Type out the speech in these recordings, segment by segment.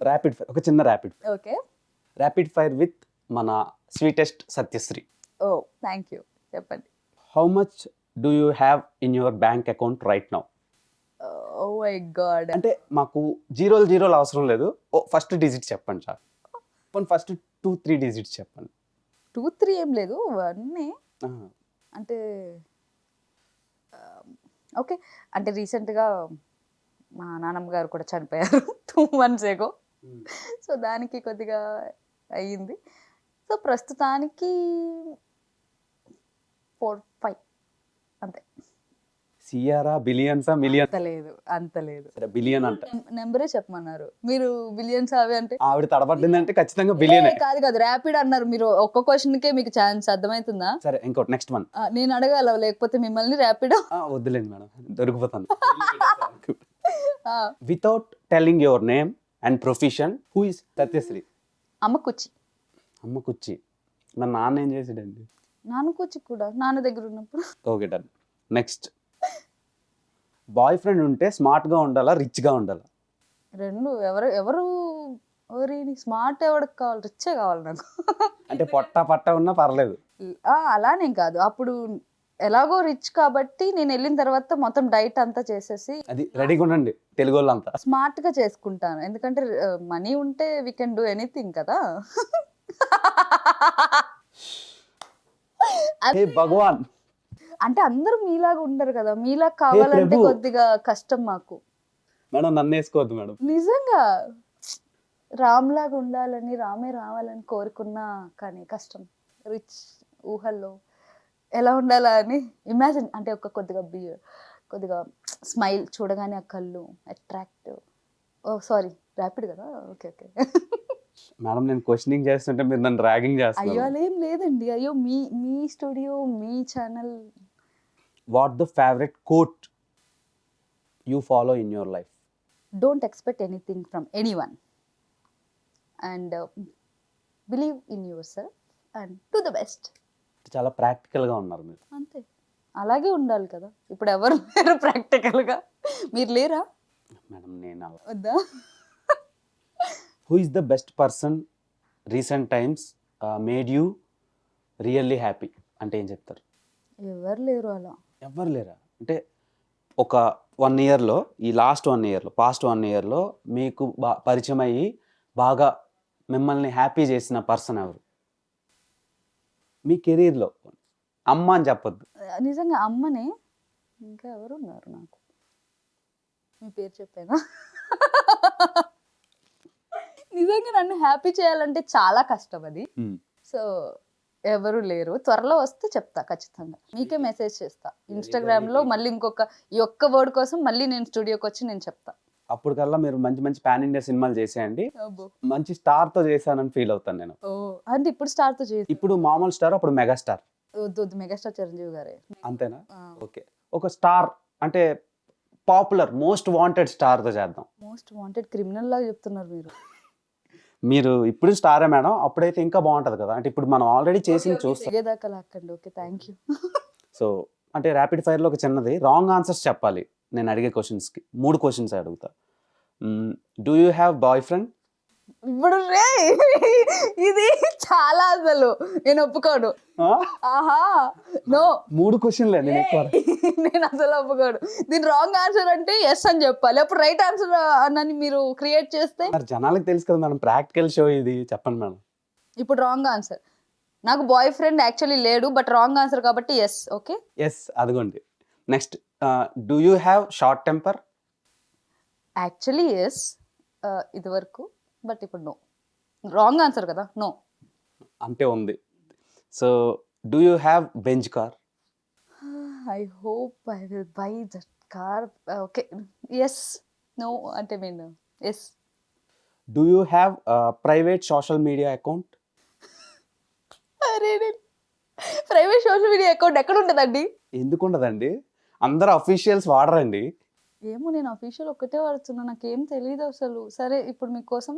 Rapid fire ఒక చిన్న rapid okay. Rapid fire with మన sweetest Satyasri oh thank you చెప్పండి. How much do you have in your bank account right now oh my God అంటే మాకు జీరోలు జీరోలు అవసరం లేదు. ఓ ఫస్ట్ డిజిట్ చెప్పండి sir. First two three digits చెప్పండి. టూ త్రీ ఏం లేదు వన్నే ఆ, అంటే ఓకే అంటే రీసెంట్గా మా నాన్నమ్మ గారు కూడా చనిపోయారు టూ మంత్స్ ఏగో సో దానికి కొద్దిగా అయ్యింది. సో ప్రస్తుతానికి ఫోర్ ఫైవ్ అంతే. సిఆరా బిలియన్సా మిలియన్? అంత లేదు అంత లేదు. సరే బిలియన్ అంట. నెంబరే చెప్పమన్నారు. మీరు బిలియన్స్ అవి అంటే ఆవిడ తడబడింది అంటే ఖచ్చితంగా బిలియనే. కాదు కాదు ర్యాపిడ్ అన్నారు మీరు. ఒక్క క్వశ్చన్కే మీకు ఛాన్స్ అర్థమవుతుందా సరే ఇంకోటి నెక్స్ట్ వన్. నేను అడగాల? లేకపోతే మిమ్మల్ని ర్యాపిడ్ వద్దులేండి madam. దొరికిపోతాను. Without telling your name and profession. Who is Satyasri అమ్మ కుచ్చి. అమ్మ కుచ్చి. మరి నాన్న ఏం చేసాడండి? నాన్న కుచ్చి కూడా నాన్న దగ్గర ఉన్నప్పుడు. Okay done. Next boyfriend ఉంటే స్మార్ట్గా ఉండాలా రిచ్గా ఉండాలా? రెండు ఎవరు ఎవరు ఎవరి స్మార్ట్ ఎవరికి కావాలి రిచ్చే కావాలి నాకు. అంటే పొట్ట పట్ట ఉన్నా పర్లేదు. అలానేం కాదు. అప్పుడు ఎలాగో రిచ్ కాబట్టి నేను వెళ్ళిన తర్వాత మొత్తం డైట్ అంతా చేసేసి అది రెడీగా ఉండండి తెలుగు వాళ్ళంతా స్మార్ట్గా చేసుకుంటాను. ఎందుకంటే మనీ ఉంటే వీ కెన్ డూ ఎనీథింగ్ కదా. హే భగవాన్. అంటే అందరూ మీలాగా ఉండరు కదా. మీలాగా కావాలంటే ప్రభు. కొద్దిగా కష్టం మాకు. మేడం నన్ను వేసుకోవద్దు మేడం. నిజంగా. రామ్ లాగా ఉండాలని రామే రావాలని కోరుకున్నా కానీ కష్టం. రిచ్ ఊహల్లో. ఎలా ఉండాలా అని ఇమాజిన్ అంటే ఒక కొద్దిగా బి కొద్దిగా స్మైల్ చూడగానే ఆ కళ్ళు అట్రాక్టివ్ ఓ సారీ ర్యాపిడ్ కదా? ఓకే ఓకే మేడం నేను క్వశ్చనింగ్ చేస్తుంటే మీరు నన్ను ర్యాగింగ్ అయ్యో చేస్తున్నారు. అలా ఏం లేదండి. అయ్యో మీ మీ studio me channel what the favourite quote you follow in your life don't expect anything from anyone and believe in yourself and to the best చాలా ప్రాక్టికల్గా ఉన్నారు మీరు. అంతే. అలాగే ఉండాలి కదా. ఇప్పుడు ఎవరు లేరు ప్రాక్టికల్గా? మీరు లేరా? మేడం నేను అలా. వద్దా? Who is the best person recent times made you really happy అంటే ఏం చెప్తారు? ఎవరు లేరు అలా. ఎవ్వరు లేరా? అంటే ఒక వన్ ఇయర్లో ఈ లాస్ట్ వన్ ఇయర్లో పాస్ట్ వన్ ఇయర్లో మీకు బా పరిచయం అయ్యి బాగా మిమ్మల్ని హ్యాపీ చేసిన పర్సన్ ఎవరు? మీ కెరీర్లో. అమ్మ అని చెప్పొద్దు. నిజంగా అమ్మనే ఇంకా ఎవరు ఉన్నారు నాకు? మీ పేరు చెప్పానా. నిజంగా నన్ను హ్యాపీ చేయాలంటే చాలా కష్టం అది. సో ఎవరు లేరు. త్వరలో వస్తే చెప్తా ఖచ్చితంగా. మీకే మెసేజ్ చేస్తా. ఇన్స్టాగ్రామ్లో మళ్ళీ ఇంకొక ఈ ఒక్క వర్డ్ కోసం మళ్ళీ నేను స్టూడియోకి వచ్చి నేను చెప్తా. అప్పటికల్లా మీరు మంచి మంచి పాన్ ఇండియా సినిమాలు చేసేయండి. మంచి స్టార్తో చేశానని ఫీల్ అవుతాను నేను. అంటే ఇప్పుడు స్టార్ట్ చేసి ఇప్పుడు మామూలు స్టార్ అప్పుడు మెగా స్టార్ వద్దు వద్దు మెగాస్టార్ చిరంజీవి గారే. అంతేనా? ఓకే. ఒక స్టార్ అంటే పాపులర్ మోస్ట్ వాంటెడ్ స్టార్తో చేద్దాం. మోస్ట్ వాంటెడ్ క్రిమినల్ లాగా చెప్తున్నారు మీరు. మీరు ఇప్పుడు స్టారే మేడం అప్పుడైతే ఇంకా బాగుంటది కదా. అంటే ఇప్పుడు మనం ఆల్రెడీ చేసింది చూస్తాం. ఓకే థ్యాంక్ యూ సో అంటే ర్యాపిడ్ ఫైర్లో ఒక చిన్నది రాంగ్ ఆన్సర్స్ చెప్పాలి. నేను అడిగే క్వశ్చన్స్కి మూడు క్వశ్చన్స్ అడుగుతా. Do you have boyfriend ఇప్పుడు రే ఇది చాలా అసలు. నేను ఒప్పుకోను ఆహా నో మూడు క్వశ్చన్లే నేను ఎక్కువ నేను అసలు ఒప్పుకోను దీని రాంగ్ ఆన్సర్ అంటే ఎస్ అని చెప్పాలి. అప్పుడు రైట్ ఆన్సర్ అని మీరు క్రియేట్ చేస్తే? మరి జనాలకు తెలుసు కదా మేడం ప్రాక్టికల్ షో ఇది. చెప్పండి మేడం. ఇప్పుడు రాంగ్ ఆన్సర్ నాకు బాయ్ ఫ్రెండ్ యాక్చువల్లీ లేడు బట్ రాంగ్ ఆన్సర్ కాబట్టి ఎస్ ఓకే ఎస్ అదిగోండి. Next do you have short temper actually yes ఇది వరకు బట్ ఇప్పుడు నో రాంగ్ ఆన్సర్ కదా నో అంటే ఉంది. So do you have Benz car I hope I will buy that car okay yes no అంటే mean yes do you have private social media account అరే private social media account ఎక్కడ ఉంటుందండి ఎందుకు ఉండదండి? అందరు అఫీషియల్స్ వాడరండి. ఏమో నేను అఫీషియల్ ఒక్కటే వాడుతున్నా నాకేం తెలియదు అసలు. సరే ఇప్పుడు మీకోసం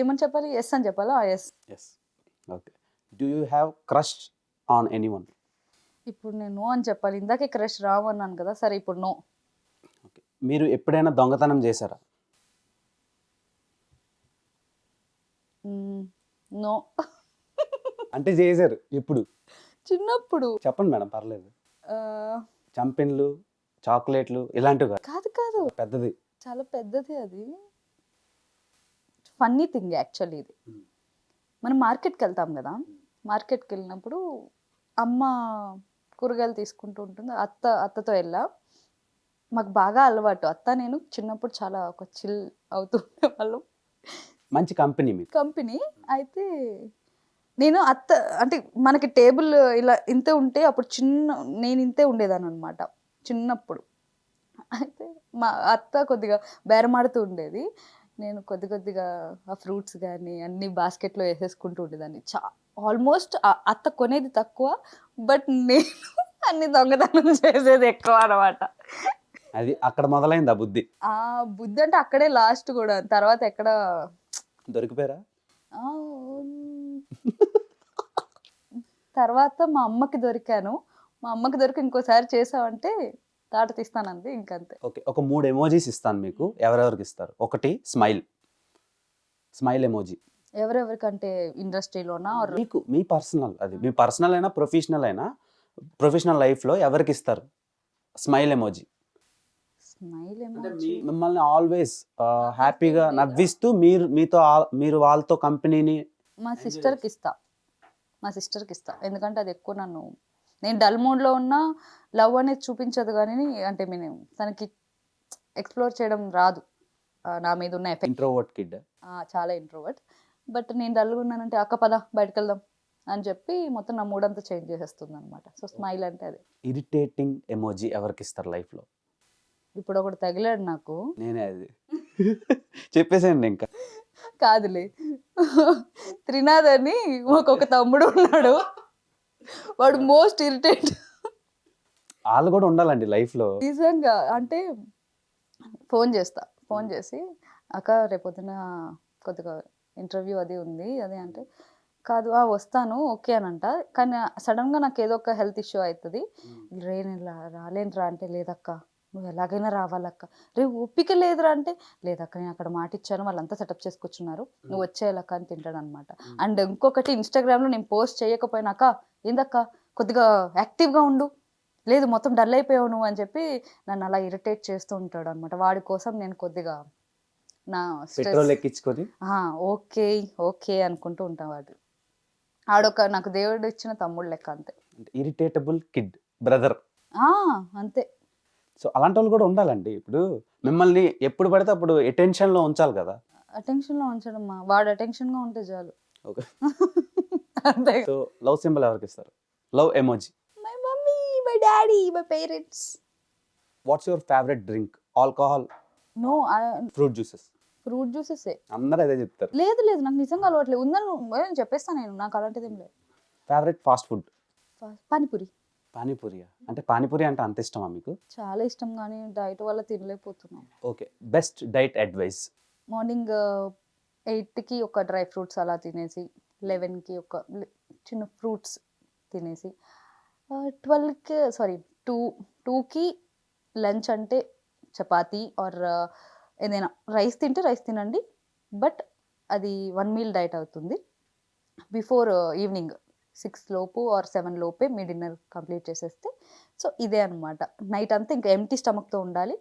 ఏమని చెప్పాలి? ఎస్ అని చెప్పాలా? Yes yes okay do you have crush on anyone ఇప్పుడు నేను నో అని చెప్పాలి. ఇందాకే క్రష్ రావు అన్నాను కదా సరే ఇప్పుడు నో ఓకే మీరు ఎప్పుడైనా దొంగతనం చేశారా? నో అంటే చేశారు ఇప్పుడు చిన్నప్పుడు. చెప్పండి మేడం పర్లేదు. చంపిన్లు చాక్లెట్లు ఇలాంటివి కాదు. కాదు పెద్దది. చాలా పెద్దది అది. ఫన్నీ థింగ్ యాక్చువల్లీ ఇది. మనం మార్కెట్కి వెళ్తాం కదా. మార్కెట్కి వెళ్ళినప్పుడు అమ్మ కూరగాయలు తీసుకుంటూ ఉంటుంది. అత్త అత్తతో వెళ్ళా. మాకు బాగా అలవాటు. అత్త నేను చిన్నప్పుడు చాలా ఒక చిల్ అవుతూ ఉండేవాళ్ళం. మంచి కంపెనీ కంపెనీ. అయితే నేను అత్త అంటే మనకి టేబుల్ ఇలా ఇంతే ఉంటే అప్పుడు చిన్న నేను ఇంతే ఉండేదాన్ని అనమాట చిన్నప్పుడు. అయితే మా అత్త కొద్దిగా బేరమాడుతూ ఉండేది. నేను కొద్ది కొద్దిగా ఆ ఫ్రూట్స్ కానీ అన్ని బాస్కెట్లో వేసేసుకుంటూ ఉండేదాన్ని. చా ఆల్మోస్ట్ అత్త కొనేది తక్కువ బట్ నేను అన్ని దొంగతనం చేసేది ఎక్కువ అనమాట అది అక్కడ మొదలైంది ఆ బుద్ధి. ఆ బుద్ధి అంటే అక్కడే లాస్ట్ కూడా తర్వాత ఎక్కడ దొరికిపోయారా. తర్వాత మా అమ్మకి దొరికాను. మా అమ్మకి దొరికి ఇంకోసారి చేసావంటే తాట తీస్తానంది ఇంకంతే. ఓకే ఒక మూడు ఎమోజీస్ ఇస్తాను మీకు. ఎవరెవరికి ఇస్తారు? ఒకటి స్మైల్ స్మైల్ ఎమోజీ ఎవరెవరికంటే ఇండస్ట్రీలోనా మీకు మీ పర్సనల్ అది. మీ పర్సనల్ అయినా ప్రొఫెషనల్ అయినా ప్రొఫెషనల్ లైఫ్లో ఎవరికి ఇస్తారు? స్మైల్ ఎమోజీ స్మైల్ ఏమో మిమ్మల్ని ఆల్వేస్ హ్యాపీగా నవ్విస్తూ మీరు మీతో ఆ- మీరు వాళ్ళతో కంపెనీని మా సిస్టర్కి ఇస్తా మా సిస్టర్కి ఇస్తా ఎందుకంటే అది ఎక్కువ నన్ను నేను డల్ మూడ్లో ఉన్నా లవ్ అనేది చూపించదు కానీ అంటే నేను తనకి ఎక్స్ప్లోర్ చేయడం రాదు. నా మీద ఉన్న ఎఫెక్ట్ ఇంట్రోవర్ట్ కిడ్ చాలా ఇంట్రోవర్ట్ బట్ నేను డల్గా ఉన్నానంటే అక్క పద బయటకు వెళ్దాం అని చెప్పి మొత్తం నా మూడంతా చేంజ్ చేసేస్తుంది అనమాట సో స్మైల్ అంటే అదే. ఇరిటేటింగ్ ఎమోజీ ఎవరికి ఇస్తారు లైఫ్లో? ఇప్పుడు ఒకటి తగిలాడు నాకు. నేనే అది. చెప్పేసేయండి ఇంకా. కాదులే. త్రినాథ్ అని మాకు తమ్ముడు ఉన్నాడు. వాడు మోస్ట్ ఇరిటేట్. వాళ్ళు కూడా ఉండాలండి లైఫ్లో. నిజంగా అంటే ఫోన్ చేస్తా. ఫోన్ చేసి అక్క రేపొద్దున కొద్దిగా ఇంటర్వ్యూ అది ఉంది అది అంటే కాదు ఆ వస్తాను ఓకే అని అంట కానీ సడన్గా నాకు ఏదో ఒక హెల్త్ ఇష్యూ అవుతుంది. రే నేను రా- రాలేనురా అంటే లేదక్క నువ్వు ఎలాగైనా రావాలక్క. రే ఓపిక లేదురా అంటే లేదక్క నేను అక్కడ మాట ఇచ్చాను వాళ్ళంతా సెటప్ చేసుకొచ్చున్నారు. నువ్వు వచ్చేయాలక్క అని తింటాడు అనమాట అండ్ ఇంకొకటి ఇన్స్టాగ్రామ్లో నేను పోస్ట్ చేయకపోయినాక ఏందక్క కొద్దిగా యాక్టివ్గా ఉండు. లేదు మొత్తం డల్ అయిపోయావు నువ్వు అని చెప్పి నన్ను అలా ఇరిటేట్ చేస్తూ ఉంటాడు అనమాట వాడి కోసం నేను కొద్దిగా నా పెట్రోల్ ఎక్కించుకొని? ఓకే ఓకే అనుకుంటూ ఉంటాం వాడు. ఆడొక నాకు దేవుడు ఇచ్చిన తమ్ముడు లెక్క అంతే. Irritable kid brother. ఆ, అంతే. సో అలాంటి వాళ్ళు కూడా ఉండాలండి. ఇప్పుడు మిమ్మల్ని ఎప్పుడు పడితే అప్పుడు attention లో ఉంచాలి కదా. అటెన్షన్లో ఉంచడం వాడు అటెన్షన్గా ఉంటే చాలు. ఓకే. అంతే సో లవ్ సింబల్ ఎవరికి ఇస్తారు? Love emoji. My mummy my daddy my parents what's your favourite drink alcohol no fruit juices fruit juices అందరూ అదే చెప్తారు. లేదు లేదు. నాకు నిజంగా అలవాట్లేదు ఉందని నేను చెప్పేస్తాను నేను. నాకు అలాంటిది ఏం లేదు ఫేవరెట్ ఫాస్ట్ ఫుడ్ పానీపూరి. పానీపూరియా అంటే పానీపూరి అంటే అంత ఇష్టమా మీకు? చాలా ఇష్టం కానీ డైట్ వల్ల తినలేకపోతున్నాం. Okay. Best diet advice? Morning ఎయిట్కి ఒక డ్రై ఫ్రూట్స్ అలా తినేసి లెవెన్కి ఒక చిన్న ఫ్రూట్స్ తినేసి ట్వెల్వ్కి సారీ టూ టూకి లంచ్ అంటే చపాతీ ఆర్ ఏదైనా రైస్ తింటే రైస్ తినండి బట్ అది వన్ మీల్ డైట్ అవుతుంది. బిఫోర్ ఈవినింగ్ సిక్స్ లోపు ఆర్ సెవెన్ లోపే మీ డిన్నర్ కంప్లీట్ చేసేస్తే. సో ఇదే అనమాట నైట్ అంతా ఇంకా ఎంటీ స్టమక్తో ఉండాలి.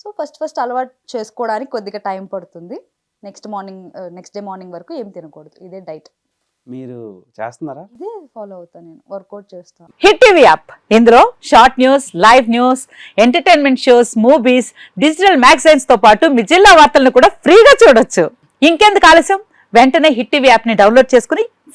సో ఫస్ట్ ఫస్ట్ అలవాటు చేసుకోవడానికి కొద్దిగా టైం పడుతుంది. Next morning next day morning వరకు ఏం తినకూడదు. ఇదే డైట్. మీరు చేస్తున్నారా? ఇదే ఫాలో అవుతాను నేను. వర్కౌట్ చేస్తాను హిట్ టీవీ యాప్. ఇందులో short news live news entertainment shows movies digital మ్యాగజైన్స్తో పాటు మీ జిల్లా వార్తలను కూడా ఫ్రీగా చూడొచ్చు. ఇంకెందుకు ఆలస్యం? వెంటనే హిట్ టీవీ యాప్ని డౌన్లోడ్ చేసుకుని